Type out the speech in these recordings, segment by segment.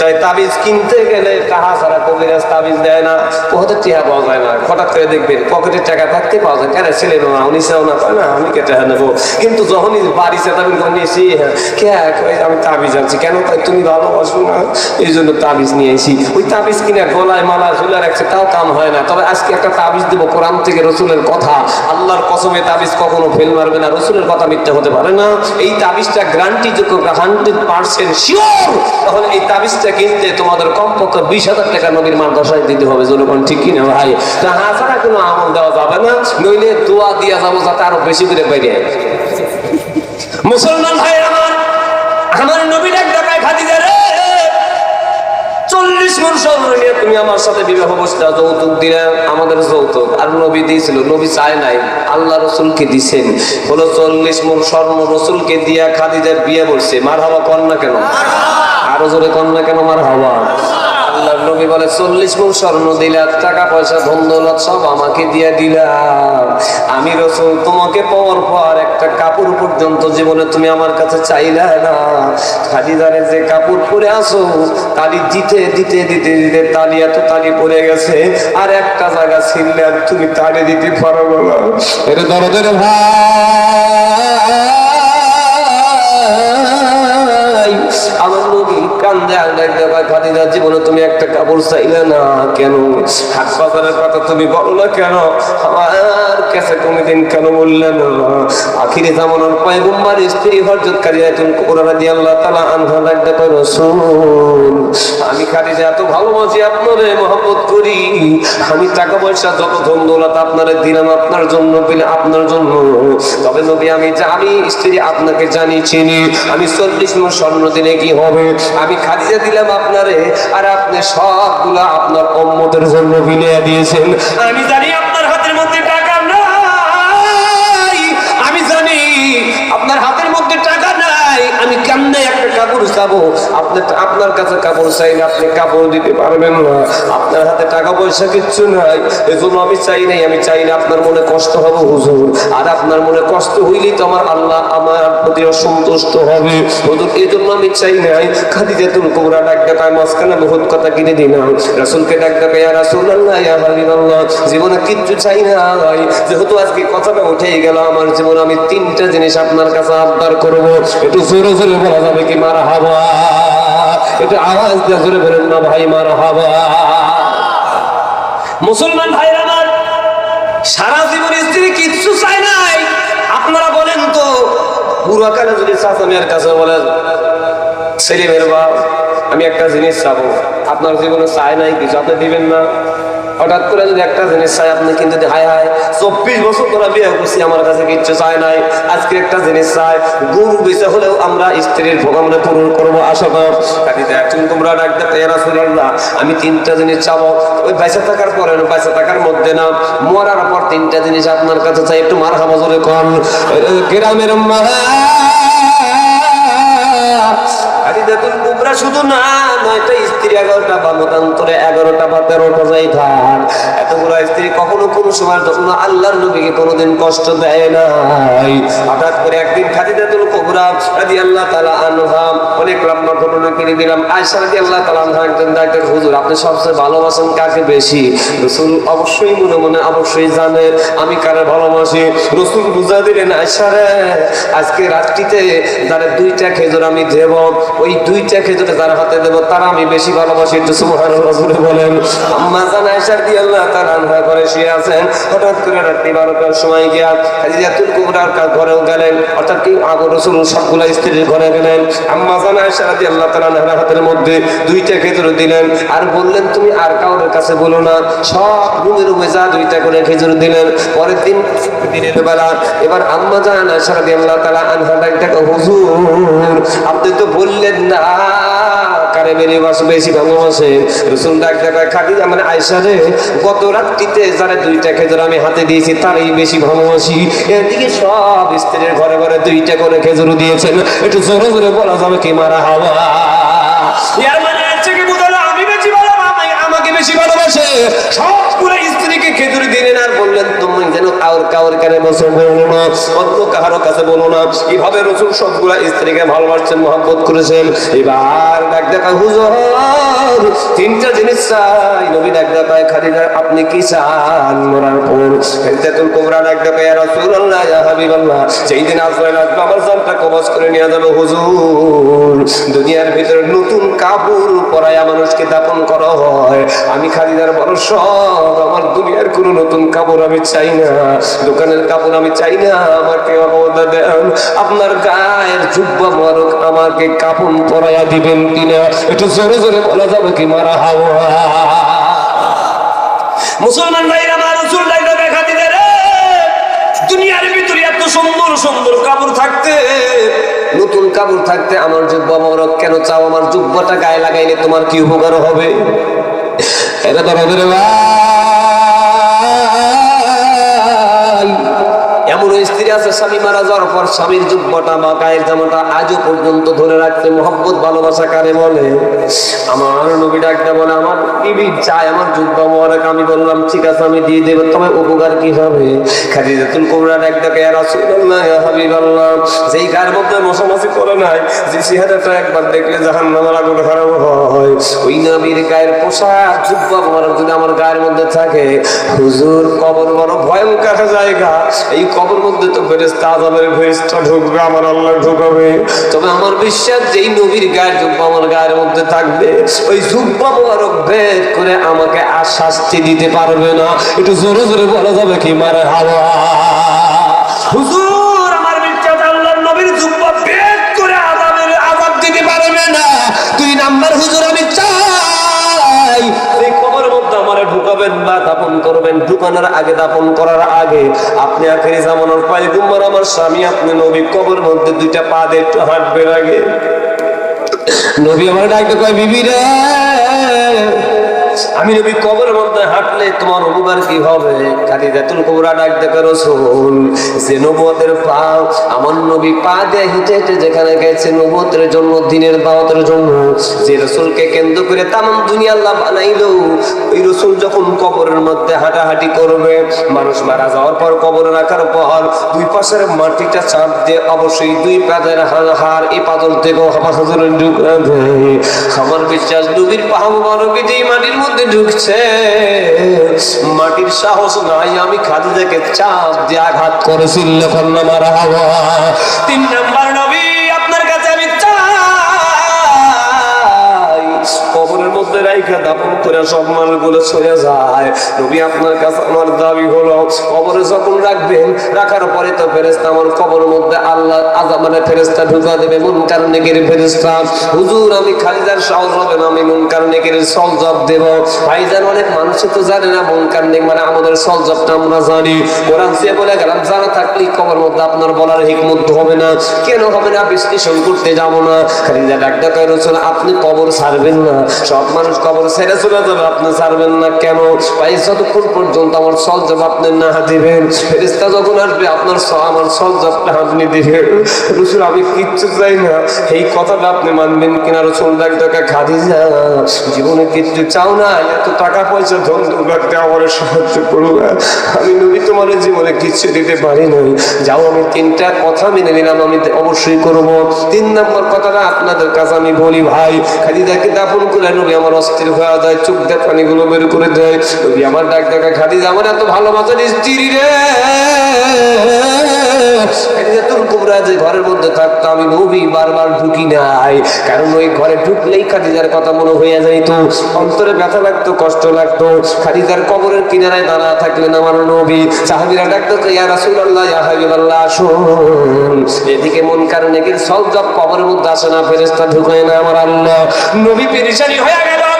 চাই তাবিজ কিনতে গেলে ছাড়া কবিরাজ তাবিজ দেয় না। পাওয়া যায় না। হঠাৎ করে দেখবেন টাকা থাকতে পাওয়া যায়। কেন ছেলে না উনি চাও না না, আমি কে টাকা নেব কিন্তু যখনই বাড়ি নিয়েছি কে আমি তাবিজ আনছি। কেন তুমি ভালোবাসো না? এই জন্য তাবিজ ওই তাবিজ গলায় মালা ঝুলে রাখছে, তাও কাম হয় না। তবে আজকে একটা তাবিজ দেবো, কোরআন থেকে রসুলের কথা। আল্লাহর কসমে তাবিজ কখনো ফেল মারবে না। রসুলের কথা মিথ্যা হতে পারে না। এই তাবিজটা গ্রান্টি যোগ্য হান্ড্রেড পার্সেন্ট শিওর তখন এই তাবিজটা কিনতে তোমাদের কমপক্ষে বিশ হাজার টাকা নবীর মাদ্রাসায় দিতে হবে, জনগণ ঠিক কিনা ভাই? তা হাজারা কোনো আমল দেওয়া যাবে না, নইলে দোয়া দিয়া যাব যাতে আরও বেশি করে বাইরে মুসলমান ভাই আমার আমার নবী ডাক খাদিজা তুমি আমার সাথে বিবাহ বসলা যৌতুক দিলে আমাদের যৌতুক। আর নবী দিয়েছিল নবী চায় নাই আল্লাহ রসুলকে দিছেন। হলো চল্লিশ মন স্বর্ণ রসুলকে দিয়া খাদিজার বিয়ে বলছে মার হাওয়া কর না কেন আরও জোরে কর না কেন মার হাওয়া আল্লাহ নবী বলে, চল্লিশ মন স্বর্ণ দিলা টাকা পয়সা ধন দৌলত সব আমাকে দিয়ে দিলা। আমি রসুল, তোমাকে পাওয়ার পর একটা কাপড় পর্যন্ত জীবনে তুমি আমার কাছে চাইলে না। খাদিজারে যে কাপড় পরে আসো তালি দিতে দিতে দিতে দিতে তালি এত তালি পরে গেছে, আর একটা জায়গা ছিললে আর তুমি তালি দিতে পারো না। এটা দরদের ভাই। আমি এত ভালোবাসি করি। আমি টাকা পয়সা যত ধন দৌলত আপনারে দিলাম আপনার জন্য আপনার জন্য। তবে নবী, আমি জানি, স্ত্রী আপনাকে জানি, চিনি। আমি চল্লিশ স্বর্ণ দিলে কি হবে? আমি খাদিজা দিলাম আপনারে আর আপনি সবগুলো আপনার অম্মতের জন্য বিলিয়ে দিয়েছেন। আমি জানি কেমনে একটা কাপড় চাবো। আপনি আপনার কাছে কাপড় চাইলে আপনি কাপড় দিতে পারবেন না। আপনার হাতে টাকা পয়সা কিচ্ছু নাই। এজন্য আমি চাই নাই, আমি চাই না আপনার মনে কষ্ট হবে, হুজুর। আর আপনার মনে কষ্ট হইলেই তো আমার আল্লাহ আমার প্রতি অসন্তুষ্ট হবে। হুজুর এই জন্য আমি চাই নাই। খাদিজা তুল কোবরা ডাক ডাকায় মাঝখানে বহুত কথা কিনে দিলাম। রাসুলকে ডাক ডাকায় ইয়া রাসূলুল্লাহ, ইয়া জীবনে কিচ্ছু চাই না যেহেতু আজকে কথাটা উঠেই গেল, আমার জীবনে আমি তিনটা জিনিস আপনার কাছে আবদার করব। একটু জোরে জোরে বলা যাবে কি মার হাওয়া একটু আওয়াজ দিয়ে জোরে বলেন না ভাই মার হাওয়া মুসলমান ভাই আমার, সারা জীবন স্ত্রী কিচ্ছু চাই নাই। আপনারা বলেন তো বুড়াকালে যদি চাচা মেয়ের কাছে বলেন, ছেলে মেয়ের বাপ, আমি একটা জিনিস চাবো। আপনার জীবনে চাই নাই কিছু? আপনি দিবেন না? হঠাৎ করে যদি একটা জিনিস চাই, আপনি কিন্তু হায় হায় চব্বিশ বছর ধরে বিয়ে করছি, আমার কাছে কিচ্ছু চাই নাই, আজকে একটা জিনিস চাই গরু বেঁচে হলেও আমরা স্ত্রীর ভোগ আমরা পূরণ করব, আশা কর। একজন তোমরা ডাকতে তেরা সুরাল্লাহ আমি তিনটা জিনিস চাবো। ওই বেঁচে থাকার পরে বেঁচে থাকার মধ্যে না, মরার পর তিনটা জিনিস আপনার কাছে চাই, একটু মার খাব জোরে কন। গ্রামের মা শুধু না, নয়টা স্ত্রী এগারোটা বা মতান্তরে এগারোটা বা তেরোটা যাই থাক এতগুলো স্ত্রী কখনো কোনো সময় যখন আল্লাহর নবীকে কোনোদিন কষ্ট দেয় নাই। হঠাৎ করে একদিন খালিদাতুল কুবরা রাজি আল্লাহ তালা আনহা, অনেক লম্বা ঘটনা কিনে দিলাম। আয়সা রাজি আল্লাহ তালা আনহা একজন ডাক্তার, হুজুর, আপনি সবচেয়ে ভালোবাসেন কাকে বেশি? রসুল অবশ্যই মনে মনে, অবশ্যই জানেন, আমি কারে ভালোবাসি? রসুল বুঝা দিলেন আয়সা রে, আজকে রাত্রিতে যারা দুইটা খেজুর আমি দেব, ওই দুইটা খেজুরে যার হাতে দেব, তারা আমি বেশি ভালোবাসি একটু সুবহানাল্লাহ বলে বলেন। আম্মা জান রাদিয়াল্লাহু তাআলা আনহা করে শুয়ে আছেন। হঠাৎ করে রাত্রি 12টার সময় গিয়া খাদিজাতুল কুবরার ঘরেও গেলেন। অর্থাৎ কি আগর রাসূল সবগুলা স্ত্রীর ঘরে গেলেন। আম্মা জান আয়েশা রাদিয়াল্লাহু তাআলা আনহার হাতের মধ্যে দুইটা খেজুর দিলেন আর বললেন, তুমি আর কাউরের কাছে বলো না। সব রুমে রুমে যা দুইটা করে খেজুর দিলেন। পরের দিন দিনের বেলা এবার আম্মা জান আয়েশা রাদিয়াল্লাহু তাআলা আনহা ডাকতে হুজুর কারে বেরিয়ে বাস বেশি ভালোবাসে। রসুল ডাক দেখায় খাটি মানে আয়সা রে গত রাত্রিতে যারা দুইটা খেজুর আমি হাতে দিয়েছি, তারই বেশি ভালো আছি এদিকে সব স্ত্রীর ঘরে ঘরে দুইটা করে খেজুর দিয়েছেন। একটু জোরে জোরে বলা যাবে কি মারা হাওয়া? বেশি ভালোবাসে। সবগুলো স্ত্রীকে খেজুর দিলেন আর বললেন, তুমি যেন আর কাউর কানে বসে বলো না অন্য কাহারো কাছে বলো না, কীভাবে রসুল সবগুলা স্ত্রীকে ভালোবাসছেন, মহব্বত করেছেন? এবার ডাক দেখা হুজুর, তিনটা জিনিস চাই। নবী ডাক দেখায় খাদিজা, আপনি কি চান? মরার পর ফেলতেতুল কোবরা ডাক দেখায় রাসূলুল্লাহ, ইয়া হাবিবাল্লাহ, যেই দিন আজরাইল আসবে, আমার জানটা কবজ করে নিয়ে যাবে, হুজুর। দুনিয়ার ভিতরে নতুন কাপড় পরায়া মানুষকে দাপন করা হয়। আমি খাদিজার বড় শখ আমার দুনিয়ার কোনো নতুন কাপড় আমি চাই না, দোকানের কাপড় আমি চাই না, আমাকে অবদা দেন। আপনার গায়ের জুব্বা মরক আমাকে কাপড় পরাইয়া দিবেন কিনা? একটু জোরে জোরে বলা যাবে কি মারা হাওয়া? মুসলমান ভাইরা, আমার দুনিয়ার ভিতরে এত সুন্দর সুন্দর কাপড় থাকতে, নতুন কাপড় থাকতে আমার জুব্বা মরক কেন চাও? আমার জুব্বাটা গায়ে লাগাইলে তোমার কি উপকার হবে? এটা তো হবে রে ভাই এমন স্ত্রী আছে, স্বামী মারা যাওয়ার পর স্বামীর যুব্বটা বা গায়ের জামাটা আজও পর্যন্ত ধরে রাখতে মোহাম্মত ভালোবাসা কারে বলে? আমার নবী ডাকতে বলে, আমার বিবি চায় আমার যুব্বা মোবারক, আমি বললাম, ঠিক আছে, আমি দিয়ে দেবো, তবে উপকার কি হবে? খাদিজাতুল কুবরা ডাক ডাকে, ইয়া রাসূলুল্লাহ, ইয়া হাবিবাল্লাহ, যেই গায়ের মধ্যে মশামাছি করে নাই, যে চেহারাটা একবার দেখলে জাহান্নামের আগুন খারাপ হয়। ওই নবীর গায়ের পোশাক যুব্বা মোবারক যদি আমার গায়ের মধ্যে থাকে, হুজুর কবর বড় ভয়ঙ্কর জায়গা। এই কবর মধ্যে তো ফেরেস্তা ফেরেস্তা ঢুকবে, আমার আল্লাহ ঢুকাবে। তবে আমার বিশ্বাস, যেই নবীর গায়ের জুব্বা আমার গায়ের মধ্যে থাকবে, ওই জুব্বা মোবারক বের করে আমাকে আর শাস্তি দিতে পারবে না। একটু জোরে জোরে বলা যাবে কি, মারে হাওয়া। হুজুর ঢুকাবেন বা দাপন করবেন, ঢুকানোর আগে দাপন করার আগে আপনি আখেরি জামানোর পাইগুম্বার আমার স্বামী, আপনি নবী কবর মধ্যে দুইটা পা দিয়ে একটু হাঁটবেন আগে। নবী আমার ডাকতে কয়, বিবি রে! আমি নবী কবরের মধ্যে হাঁটলে তোমার উপকার কি হবে? খাদিজাতুল কুবরা ডাক দেখে রসুল, যে নবুয়তের পা আমার নবী পা দিয়ে হেঁটে হেঁটে যেখানে গেছে নবুয়তের জন্য, দিনের দাওয়াতের জন্য, যে রসুলকে কেন্দ্র করে তাম দুনিয়া আল্লাহ বানাইলো ওই রসুল যখন কবরের মধ্যে হাঁটাহাঁটি করবে, মানুষ মারা যাওয়ার পর কবরে রাখার পর দুই পাশের মাটিটা চাপ দিয়ে অবশ্যই দুই পাদের হার এই পাথর থেকে আমার বিশ্বাস, নবীর পাহাড় মানবী মাটির মধ্যে ঢুকছে। মাটির সাহস নাই, আমি খাদি থেকে চাপ দিয়ে আঘাত করেছিল হাওয়া। তিন নাম্বার নবী, আপনার কাছে আমি চাই। কবরের মধ্যে রাইখা দাপন সব সরে যায়। আপনার কাছে আমার দাবি হলো, কবরে যখন রাখবেন, রাখার পরে তো ফেরেস্তা আমার কবরের মধ্যে আল্লাহ আজা মানে ফেরেস্তা ঢুকা দেবে মন ফেরেস্তা হুজুর, আমি খালিদার হবে না, আমি মন কারণেগের সল জব দেব। ভাইজান, অনেক মানুষ তো জানে না মন কারণেগ মানে আমাদের সল জবটা আমরা জানি। কোরআন সে বলে গেলাম জানা থাকলে কবর মধ্যে আপনার বলার হিকমত হবে না। কেন হবে না? বিশ্লেষণ করতে যাব না। খালিদা আপনি কবর ছাড়বেন না। সব মানুষ কবর ছেড়ে চলে যাবে। আপনি ছাড়বেন না, কেন? ভাই, যতক্ষণ পর্যন্ত আমার সল জব আপনি না দিবেন ফেরিস্তা যখন আসবে, আপনার আমার সল জবটা আপনি দিবেন। রসুল, আমি কিচ্ছু চাই না। এই কথাটা আপনি মানবেন কিনা, রসুল ডাক ডাকা খাদিজা, জীবনে কিচ্ছু চাও না, এত টাকা পয়সা ধন দৌলতে আমার সাহায্য করবে আমি নবী তোমার জীবনে কিচ্ছু দিতে পারি নাই। যাও, আমি তিনটা কথা মেনে নিলাম, আমি অবশ্যই করব। তিন নম্বর কথাটা আপনাদের কাছে আমি বলি, ভাই, খাদিজাকে দাফন করে নবী আমার অস্থির হয়ে যায় দিয়ে পানিগুলো বের করে দেয় নবী আমার ডাক ডাকা খাদিজা, আমার এত ভালোবাসার স্ত্রী রে। এদিকে মন কারণে কি সব কবরের মধ্যে আসে না, ফেরেশতা ঢুকায় না আমার আল্লাহ। নবী পেরেশানি হয়ে গেল।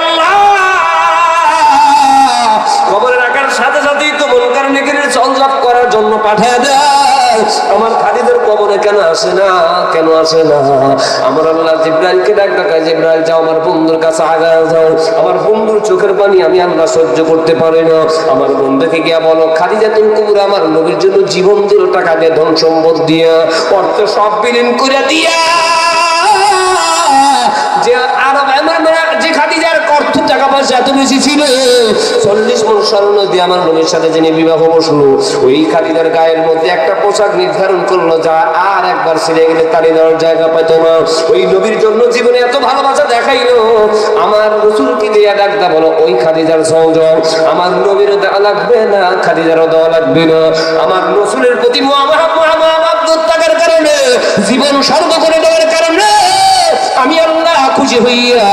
পাঠায় দেয়। আমার খালিদের কবরে কেন আসে না? কেন আসে না? আমার আল্লাহ জিব্রাইলকে ডাক ডাকা জিব্রাইল, যাও আমার বন্ধুর কাছে আগায় যাও। আমার বন্ধুর চোখের পানি আমি আল্লাহ সহ্য করতে পারি না। আমার বন্ধুকে গিয়া বলো খালিজা তুমি কুকুর আমার নবীর জন্য জীবন দিল, টাকা দিয়ে ধন সম্পদ দিয়া, অর্থ সব বিলীন করে দিয়া, যে ভালোবাসা এত বেশি ছিল। চল্লিশ মন স্মরণ দিয়ে আমার নবীর সাথে যিনি বিবাহ বসল, ওই খাদিজার গায়ের মধ্যে একটা পোশাক নির্ধারণ করল, যা আর একবার গেলে দেওয়ার জায়গা না। ওই নবীর জন্য জীবনে এত ভালোবাসা দেখাইলো। আমার রসুলকে বলো, ওই খাদিজার সহযোগ আমার নবীর দেওয়া লাগবে না, খাদিজারও দেওয়া লাগবে না। আমার রসুলের প্রতি থাকার কারণে, জীবন স্বর্গ করে দেওয়ার কারণে আমি আল্লাহ খুশি হইয়া,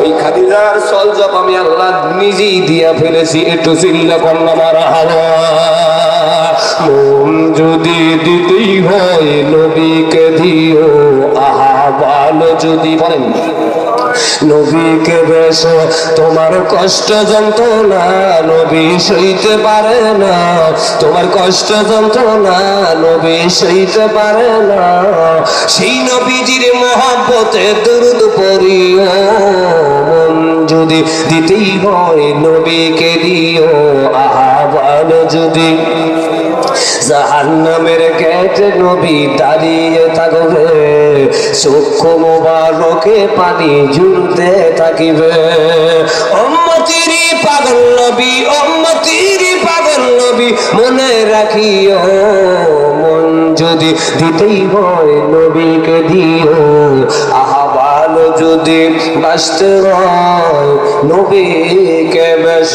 ওই খাদিজার সলজব আমি আল্লাহ নিজেই দিয়া ফেলেছি, একটু চিল্লা করলাম হাওয়া। মন যদি দিতেই হয়, নবীকে দিও আহা ভালো যদি বলেন। নবীকে বেশ, তোমার কষ্ট যন্ত্রণা নবী সইতে পারে না। তোমার কষ্ট যন্ত্রণা নবী সইতে পারে না। সেই নবীজির মহাব্বতে দুরুদ পড়িও, মন যদি দিতেই হয় নবীকে দিও, আহ্বান যদি জাহান্নামের গেটে নবী দাঁড়িয়ে থাকবে। চক্ষু মোবারকে পানি ঝুলতে থাকিবে। অম্মতিরি পাগল নবী অম্মতিরি পাগল নবী, মনে রাখিও, মন যদি দিতেই হয় নবীকে দিও। আহ্বান যদি বাঁচতে হয় নবীকে বেশ।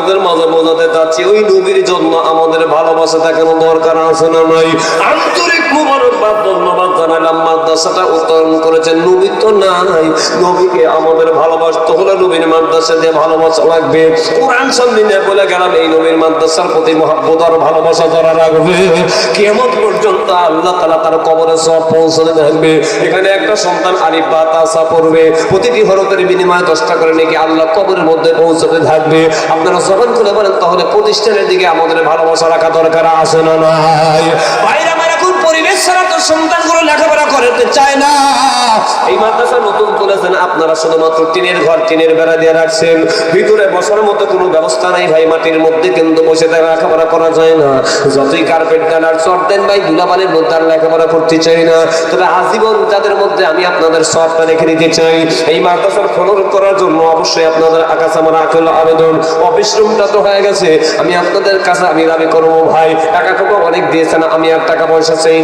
আমি আপনাদের মাঝে বোঝাতে চাচ্ছি, ওই নবীর জন্য আমাদের ভালোবাসা দেখানো দরকার আছে না নাই? আন্তরিক মুবারকবাদ, ধন্যবাদ। উত্তরণ নবী তো নাই। নবীকে আমাদের হলে নবীর মাদ্রাসা দিয়ে ভালোবাসা লাগবে কোরআন বলে গেলাম, এই নবীর মাদ্রাসার প্রতি মহাব্বত আর ভালোবাসা যারা রাখবে কেমন পর্যন্ত আল্লাহ তালা তার কবরে সব থাকবে এখানে একটা সন্তান আলিফ বা তাসা পড়বে। প্রতিটি হরতের বিনিময়ে দশটা করে নাকি আল্লাহ কবরের মধ্যে পৌঁছতে থাকবে। আপনারা যখন খুলে বলেন, তাহলে প্রতিষ্ঠানের দিকে আমাদের ভালোবাসা রাখা দরকার আছে না নাই? পরিবেশ ছাড়া তো সন্তানগুলো লেখাপড়া করতে চায় না। এই মাদ্রাসা নতুন তুলেছেন, আপনারা শুধুমাত্র টিনের ঘর, টিনের বেড়া দিয়ে রাখছেন। ভিতরে বসার মতো কোনো ব্যবস্থা নাই ভাই, মাটির মধ্যে কিন্তু বসে তার লেখাপড়া করা যায় না। যতই কার্পেট আর চট দেন ভাই ধুলাবালির মধ্যে আর লেখাপড়া করতে চাই না। তবে আজীবন তাদের মধ্যে আমি আপনাদের সবটা রেখে দিতে চাই, এই মাদ্রাসার ফলন করার জন্য অবশ্যই আপনাদের আকাশ আমার আকুল আবেদন। অফিস রুমটা তো হয়ে গেছে, আমি আপনাদের কাছে আমি দাবি করব, ভাই, টাকা টাকা অনেক দিয়েছেন, আমি আর টাকা পয়সা চাই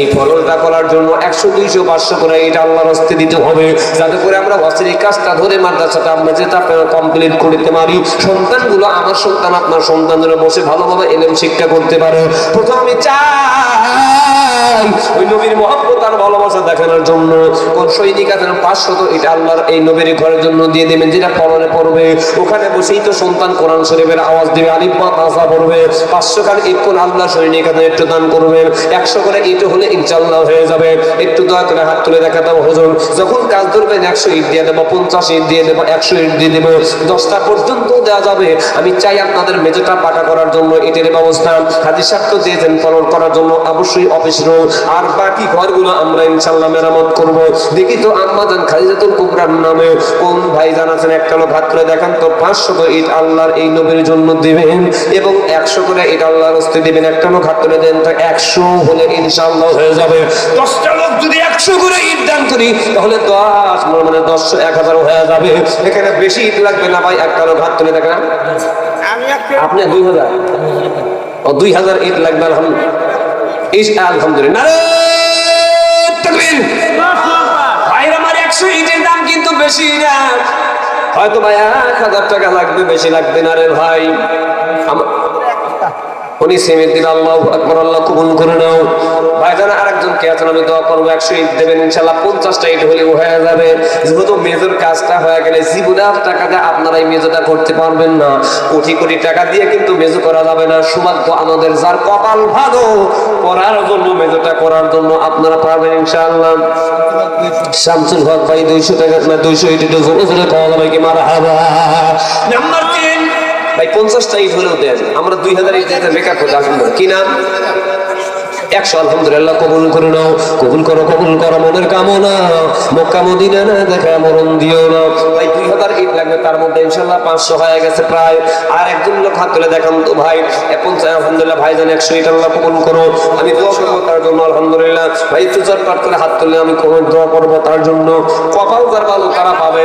এই ফলনটা করার জন্য একশো, দুইশো, পাঁচশো করে এটা আল্লাহর হস্তে দিতে হবে। যাতে করে আমরা হস্তের কাজটা ধরে মাদ্রাসাটা আমরা যেটা কমপ্লিট করতে পারি, সন্তানগুলো আমার সন্তান, আপনার সন্তানরা বসে ভালোভাবে এলেম শিক্ষা করতে পারে। প্রথম আমি চাই ওই নবীর মহব্বত আর ভালোবাসা দেখানোর জন্য। কোন সৈনিক আছেন, পাঁচশত এটা আল্লাহর এই নবীর ঘরের জন্য দিয়ে দেবেন, যেটা পরনে পড়বে ওখানে বসেই তো সন্তান কোরআন শরীফের আওয়াজ দিবে, আলিফ তাসা পড়বে। পাঁচশো খান ঈদ আল্লাহ সৈনিক আছেন, একটু দান করবেন। একশো করে ঈদ হলে ইনশাল্লাহ হয়ে যাবে। একটু দয়া করে হাত তুলে দেখাতে হজুর। যখন কাজ ধরবেন একশো ঈদ দিয়ে দেবো, পঞ্চাশ ঈদ দিয়ে দেবো, একশো ঈদ দিয়ে দেবো, দশটা পর্যন্ত দেওয়া যাবে। আমি চাই আপনাদের মেজোটা পাকা করার জন্য, ইটের ব্যবস্থা। হাজির স্বার্থ দিয়েছেন ফলন করার জন্য, অবশ্যই অফিস রুম আর বাকি ঘরগুলো আমরা ইনশাল্লাহ মেরামত করব। দেখি তো আম্মাজান খালিজাতুল কুবরার নামে কোন ভাই জানাছেন একটা হাত করে দেখান তো, পাঁচশো করে ইট আল্লাহর এই নবীর জন্য দিবেন এবং একশো করে ইট আল্লাহর হস্তে দিবেন। একটা হাত করে দেন তো, একশো হলে ইনশাল্লাহ হয়ে যাবে। দশটা লোক যদি একশো করে ইট দান করি তাহলে দশ মানে দশশো এক হাজার হয়ে যাবে। এখানে বেশি ইট লাগবে না ভাই একটা লোক হাত তুলে দেখান। আপনি দুই হাজার। ও দুই হাজার ইট লাগবে আলহামদুলিল্লাহ। আলহামদুলিল্লাহ। নারে আমার একশো ইটের দাম কিন্তু বেশি না। হয়তো ভাই এক হাজার টাকা লাগবে বেশি লাগবে না রে ভাই। উনি সিমেন্ট দিন আল্লাহ আকবর, আল্লাহ কবুল করে নাও। ভাইজান আরেকজন কে আছেন আমি দোয়া করব, একশো ইট দেবেন ইনশাল্লাহ পঞ্চাশটা ইট হলেও হয়ে যাবে। যেহেতু মেজর কাজটা হয়ে গেলে জীবনে আর টাকা দিয়ে আপনারা এই মেজোটা করতে পারবেন না। কোটি কোটি টাকা দিয়ে কিন্তু মেজো করা যাবে না। সৌভাগ্য আমাদের, যার কপাল ভালো, করার জন্য মেজোটা করার জন্য আপনারা পারবেন, ইনশাআল্লাহ। শামসুল হক ভাই, দুইশো টাকা না দুইশো ইট জোরে জোরে খাওয়া যাবে কি? মারা হাবা নাম্বার ভাই পঞ্চাশটা ইট হলেও দেন। আমরা দুই হাজার ইট মেকআপ করে আসব কি নাম? একশো আলহামদুলিল্লাহ কবুল করে নাও। কবুল করো কবুল করো, মনের কামনা। মক্কা মদিনা না দেখা, মরণ দিও না। ভাই, দুই হাজার ইট লাগবে, তার মধ্যে ইনশাল্লাহ পাঁচশো হয়ে গেছে প্রায়। আর একজন লোক হাত তুলে দেখান তো, ভাই। এখন আলহামদুলিল্লাহ ভাই জান একশো ইট আল্লাহ কবুল করো। আমি দোয়া করব তার জন্য, আলহামদুলিল্লাহ। ভাই তুজার পাঠ করে হাত তুলে আমি কোনো দোয়া করব তার জন্য। কপাল যার ভালো, তারা পাবে।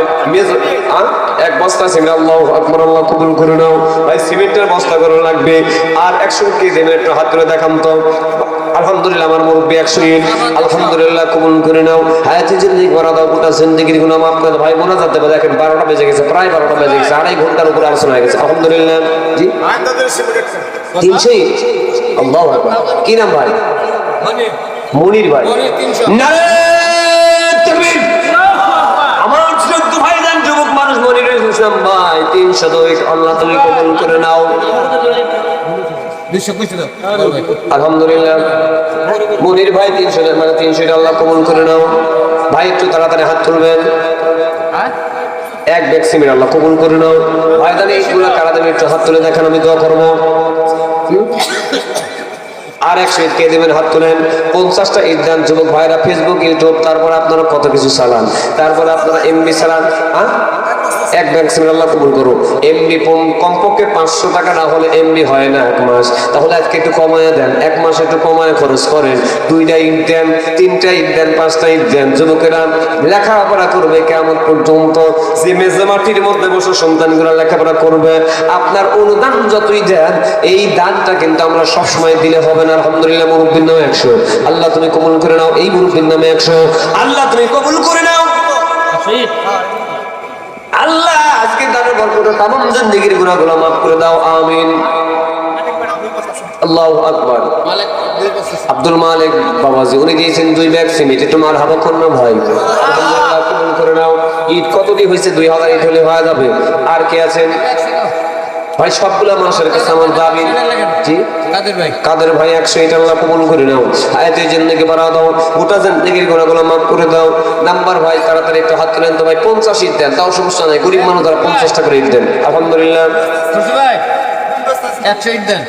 এক বস্তা সিমেন্ট, আল্লাহ আকবর, আল্লাহ কবুল করে নাও। ভাই, সিমেন্টের বস্তা করে লাগবে। আর একশো কেজি একটু হাত তুলে দেখান তো। আলহামদুলিল্লাহ, আমার আলহামদুলিল্লাহ, কবুল করে নাও। হায়াতি বারোটা বেজে গেছে মনির ভাই। আমার যুবক মানুষ মনিরুল ইসলাম ভাই তিনশো দুই আল্লাহ তুমি করে নাও। আলহামদুলিল্লাহ। মনির ভাই তিনশো মানে তিনশো আল্লাহ কবুল করে নাও। ভাই একটু তাড়াতাড়ি হাত তুলবেন। এক ব্যাগ সিমের আল্লাহ কবুল করে নাও। ভাই তাহলে এইগুলো দেবে? একটু হাত তুলে দেখেন আমি দোয়া করব। হুম? আর একশো কে দেবেন? হাত তুলেন। পঞ্চাশটা যুবক ভাইরা ফেসবুক ইউটিউব তারপরে আপনারা কত কিছু চালান। তারপরে আপনারা এমবি চালান। হ্যাঁ? এক ব্যাংক আল্লাহ কবুল করো এমবি কমপক্ষে পাঁচশো টাকা না হলে এমনি হয় না এক মাস। তাহলে আজকে একটু কমায় দেন। এক মাস একটু কমায় খরচ করেন। দুইটা ঈদ দেন, তিনটা ঈদ দেন, পাঁচটা ঈদ দেন। যুবকেরা লেখাপড়া করবে কেমন পর্যন্ত। যে মেজে মাটির মধ্যে বসে সন্তানগুলো লেখাপড়া করবে, আপনার অনুদান যতই দেন, এই দানটা কিন্তু আমরা সবসময় দিলে হবে না। আলহামদুলিল্লাহ, মুরব্বীর নামে একশো। আল্লাহ তুমি কবুল করে নাও, এই মুরব্বীর নামে একশো। আল্লাহ তুমি কবুল করে নাও। আল্লাহ, আজকে তার গল্পটা তামাম জিন্দিগির গুনাহগুলো মাফ করে দাও, আমিন। আব্দুল উনি দিয়েছেন দুই হাবা নাও। ঈদ হয়েছে দুই হাজার ঈদ হলে যাবে। আর কে আছেন? ভাই সবগুলা মানুষের কাছে আমার দাবি জি কাদের ভাই কাদের ভাই একশো এটা আল্লাহ কবুল করে নাও আয়াতে জিন্দগি বাড়া দাও গোটা জিন্দগির গুণাগুলো মাফ করে দাও নাম্বার ভাই তাড়াতাড়ি একটু হাত তুলেন তো ভাই পঞ্চাশ ঈদ দেন তাও সমস্যা নাই গরিব মানুষ তারা পঞ্চাশ টাকা ঈদ দেন আলহামদুলিল্লাহ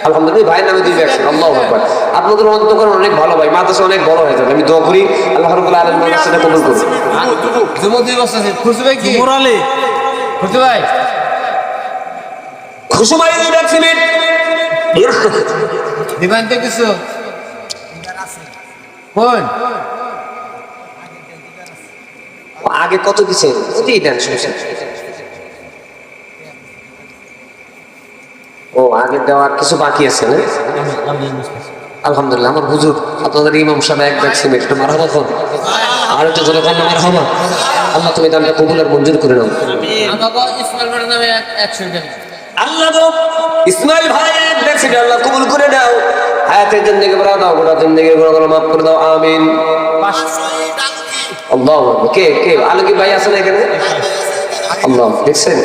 আলহামদুলিল্লাহ ভাই নামে দুই আল্লাহ আকবার আপনাদের অন্তকরণ অনেক ভালো ভাই মাদ্রাসা অনেক বড় হয়ে যাবে আমি দোয়া করি আল্লাহ সেটা কবুল করুন দুই বছর খুশি ভাই কি মোরালে খুশি ভাই খুশু ভাই দুই ব্যাগ সিমেন্ট দিবেন তো কিছু কোন? আগে কত দিছে? দেন ও আগে দেওয়ার কিছু বাকি আছে না? আলহামদুলিল্লাহ আমার হুজুর আপনাদের ইমাম সাহেব এক ব্যাগ সিমেন্ট একটু মারহাবা করুন। আর একটু জোরে কন্যা মারহাবা। আল্লাহ তুমি দানটা কবুল আর মঞ্জুর করে নাও। ইসমাইল নামে একশো আল্লাহ ইসমাইল ভাই এক ব্যাগ সিমেন্ট আল্লাহ কবুল করে দাও হায়াতের জিন্দগি বাড়া দাও গোটা জিন্দগির গুণাগুলো মাফ করে দাও আমিন। আল্লাহ কে কে আলোকি ভাই আছেন এখানে? আল্লাহ দেখছেন?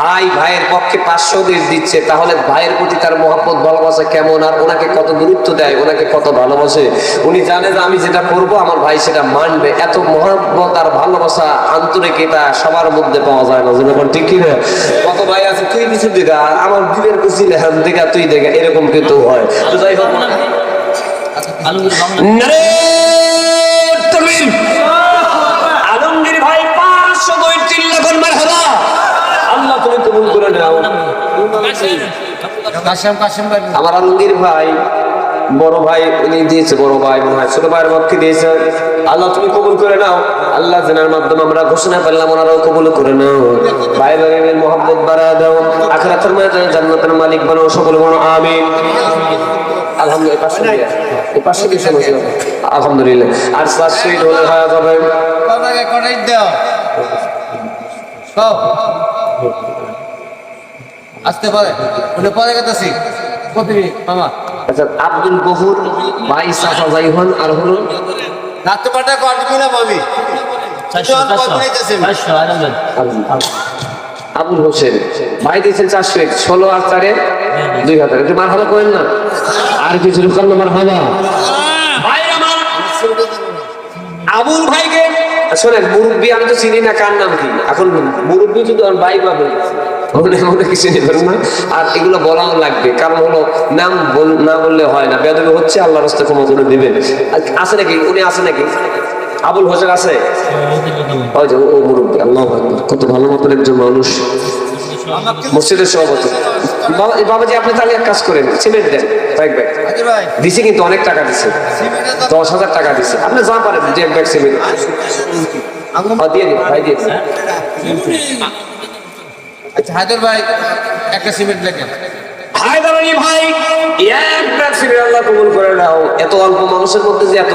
ভাই ভাইয়ের পক্ষে পাঁচশো দেশ দিচ্ছে তাহলে ভাইয়ের প্রতি তার মহাপত ভালোবাসা কেমন? আর ওনাকে কত গুরুত্ব দেয়? ওনাকে কত ভালোবাসে? উনি জানে যে আমি যেটা করব আমার ভাই সেটা মানবে। এত মহাব্বত আর ভালোবাসা আন্তরিকতা সবার মধ্যে পাওয়া যায় না যেরকম ঠিক কি না? কত ভাই আছে তুই কিছু দেখা আমার দিলের কুচি লেখান দেখা তুই দেখা এরকম কিন্তু হয়। তো যাই হোক। ভাই মারহাবা? আল্লাহ তুমি কবুল করে নাও। কাশিম কাশিম ভাই। আমার আলমগীর ভাই বড় ভাই উনি দিয়েছে বড় ভাই মনে হয়। ছোট ভাইয়ের পক্ষে দিয়েছে। আল্লাহ তুমি কবুল করে নাও। আল্লাহ জেনার মাধ্যমে আমরা ঘোষণা পেলাম ওনারাও কবুল করে নাও। ভাই ভাইয়ের মোহাম্মত বাড়া দাও। আখরাতের ময়দানে জান্নাতের মালিক বানাও সকল বলো আমিন। আলহামদুলিল্লাহ আর শ্বাস শহীদ হলে হয়ে যাবে দাও? সব। আসতে পারে ওটা পরে গেতেছি। কপি মামা। আচ্ছা আব্দুল গফুর ভাই সাফা যাই হন আর হলো? রাত্রে পাটা কট মিলাম আমি আবুল হোসেন ভাই দিয়েছেন চারশো এক ষোলো আর চারে দুই হাজার। একটু মার হাবা করেন না? আর কিছু রুকান মার হাবা ভাই আমার আবুল ভাইকে শোনেন, মুরব্বী, আমি তো চিনি না কার নাম কি? এখন মুরব্বী যদি আমার ভাই পাবে আর এগুলো বলাও লাগবে, কারণ হলো নাম না বললে হয় না। বেদবি হচ্ছে আল্লাহ রাস্তা ক্ষমা করে দিবেন। আছে নাকি? উনি আছে নাকি? আবুল হোসেন আছে? ও মুরব্বী, আল্লাহ কত ভালো মতন একজন মানুষ। মসজিদের সভাপতি। বাবাজি আপনি তাহলে এক কাজ করেন সিমেন্ট দেন। কয়েক ব্যাগ। হাজি দিছে কিন্তু অনেক টাকা দিছে। দশ হাজার টাকা দিছে। আপনি যা পারেন যে এক ব্যাগ সিমেন্ট। আগুন দিয়ে দিন ভাই দিয়ে আচ্ছা হায়দার ভাই একটা সিমেন্ট লেখেন হায়দার আলী ভাই এক ব্যাগ সিমেন্ট আল্লাহ কবুল করে নাও। এত অল্প মানুষের মধ্যে যে এত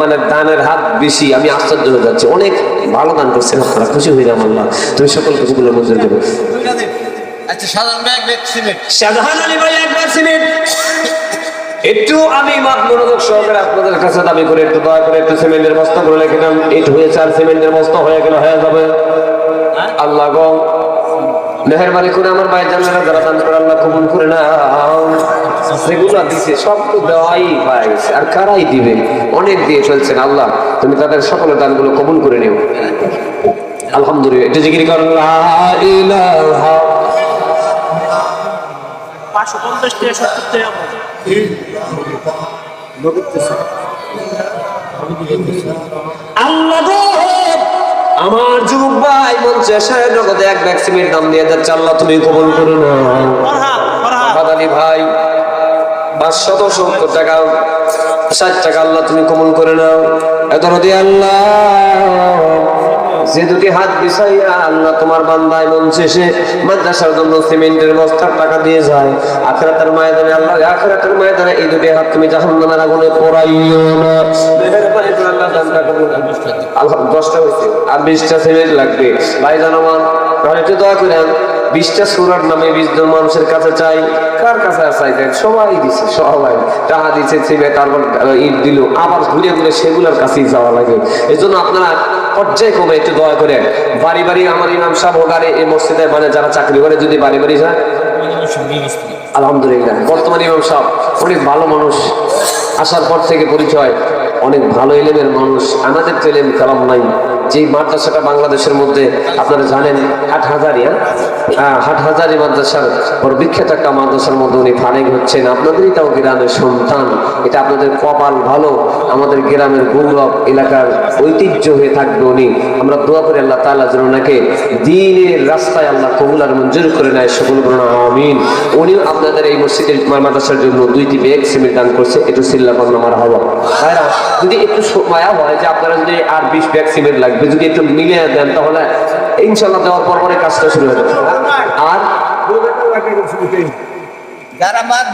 মানে দানের হাত বেশি আমি আশ্চর্য হয়ে যাচ্ছি। অনেক ভালো দান করছেন আপনারা খুশি হয়ে যাম আল্লাহ। তুমি সকলকে কবুলের দেবো আচ্ছা সাধারণ bag bag cement Shahjahan Ali ভাই এক ব্যাগ সিমেন্ট একটু আমি মাপ মনোযোগ সহকারে আপনাদের কাছে দাবি করে একটু দয়া করে একটু সিমেন্টের বস্তা করে রেখে দেন। এইট হয়েছে আর সিমেন্টের বস্তা হয়ে গেলে হয়ে যাবে। আল্লাহ গো মেহরবানি করে আমার ভাই জানারা যারা দান করে আল্লাহ কবুল করে না যেগুলো দিছে সব তো দেওয়াই গেছে আর কারাই দিবে? অনেক দিয়ে চলছেন আল্লাহ। তুমি তাদের সকলের দানগুলো কবুল করে নিও। আলহামদুলিল্লাহ। এটা লা ইলাহা পাঁচশো পঞ্চাশ টাকা সত্তর টাকা আল্লাহ আমার যুবক ভাই মঞ্চে এসে নগদে এক ব্যাগ দাম দিয়ে যাচ্ছে আল্লাহ তুমি কবুল করো না। বাদালি ভাই পাঁচশত সত্তর টাকা ষাট টাকা আল্লাহ তুমি কবুল করে নাও। এত নদী আল্লাহ। যে দুটি হাত বিছাইয়া আল্লাহ তোমার বান্দায় মন শেষে মাদ্রাসার জন্য সিমেন্টের বস্তার টাকা দিয়ে যায়। আখরাতের ময়দানে আল্লাহ আখরাতের ময়দানে এই দুটি হাত তুমি জাহান্নামের আগুনে পোড়াইও না। আল্লাহ দশটা হয়েছে। আর বিশটা সিমেন্ট লাগবে। ভাই জানামান তাহলে একটু দয়া করেন। বিশটা সুরার নামে বিশ জন মানুষের কাছে চাই। কার কাছে সবাই দিছে, সবাই। টাকা দিচ্ছে ছিবে তারপর ইট দিল। আবার ঘুরে ঘুরে সেগুলোর কাছেই যাওয়া লাগে। এই জন্য আপনারা পর্যায়ক্রমে একটু দয়া করে, বাড়ি বাড়ি আমার ইমাম সাহেব হোক আর এই মসজিদে মানে যারা চাকরি করে, যদি বাড়ি বাড়ি যায়। আলহামদুলিল্লাহ। বর্তমান ইমাম সাহেব অনেক ভালো মানুষ। আসার পর থেকে পরিচয়, অনেক ভালো এলেমের মানুষ। আমাদের তো এলেম কালাম নাই। যে মাদ্রাসাটা বাংলাদেশের মধ্যে আপনারা জানেন হাট হাজারি? হ্যাঁ? হাট হাজারি মাদ্রাসার বড় বিখ্যাত একটা মাদ্রাসার মধ্যে উনি ফারেক হচ্ছেন। আপনাদেরই তাও গ্রামের সন্তান। এটা আপনাদের কপাল ভালো। আমাদের গ্রামের গৌরব এলাকার ঐতিহ্য হয়ে থাকবে উনি। আমরা দোয়া করি আল্লাহ তাআলা যেন ওনাকে দিনের রাস্তায় আল্লাহ কবুল আর মঞ্জুর করে নেয়। সকল করুন আমিন। উনিও আপনাদের এই মসজিদের মাদ্রাসার জন্য দুইটি ব্যাগ সিমেন্ট দান করছে। একটু সিল্লা করুন আমার হওয়া। ভাইরা, যদি একটু মায়া হয় যে আপনারা যদি আর বিশ ব্যাগ সিমেন্ট লাগবে। যদি একটু মিলিয়ে দেন তাহলে ইনশাল্লাহ দেওয়ার পর পরে কাজটা শুরু হয়ে যাবে। আর যারা মাছ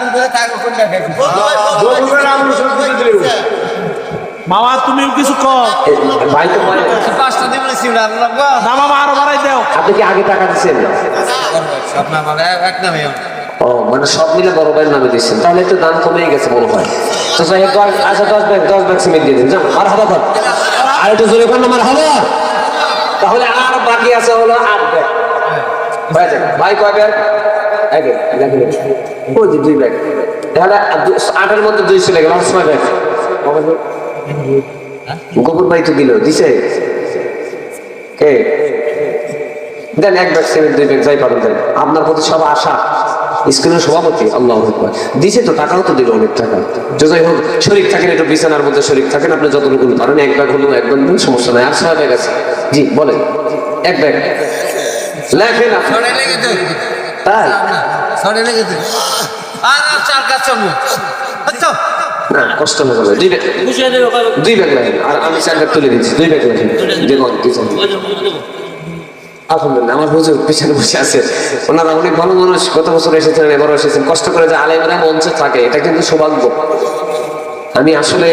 মামা তুমি কিছু কম ভাই তো পাঁচটা দিবেন সিমেন্ট আল্লাহ না মামা আরও বাড়াই দাও। আপনি কি আগে টাকা দিচ্ছেন সব না মানে এক নামে ও মানে সব মিলে বড় ভাইয়ের নামে দিচ্ছেন তাহলে একটু দাম কমে গেছে মনে হয় তো যাই দশ- আচ্ছা দশ ব্যাগ দশ ব্যাগ সিমেন্ট দিয়ে দিন। যান আর হাবা কর আর একটু জোরে কর আমার হাবা তাহলে আর বাকি আছে হলো আট ব্যাগ। ভাই দেখ, ভাই কয় ব্যাগ? যে দুই ব্যাগ। তাহলে আটের মধ্যে দুই চলে গেল ছয় ব্যাগ। গোবর ভাই তো দিল দিছে? কে? দেন এক ব্যাগ সিমেন্ট দুই ব্যাগ যাই পাবেন দেন আপনার প্রতি সব আশা। স্কুলের সভাপতি আল্লাহ দিছে তো টাকাও তো দিল অনেক টাকা। যাই হোক শরীর থাকেন একটু বিছানার মধ্যে শরীর থাকেন আপনি যতটুকু পারেন এক ব্যাগ হলেও এক ব্যাগ সমস্যা নাই। আর ছয় ব্যাগ আছে। জি বলেন। এক ব্যাগ। লেখেন তাই? আচ্ছা। না কষ্ট যাবে দুই ব্যাগ। বুঝিয়ে দুই ব্যাগ লেখেন। আর আমি চার ব্যাগ তুলে দিচ্ছি। দুই ব্যাগ লেখেন। দেখুন আলহামদুলিল্লাহ আমার হুজুর পিছনে বসে আছে। ওনারা অনেক ভালো মানুষ গত বছর এসেছেন এবারও এসেছেন। কষ্ট করে যে আলেমরা মঞ্চে থাকে, এটা কিন্তু সৌভাগ্য। আমি আসলে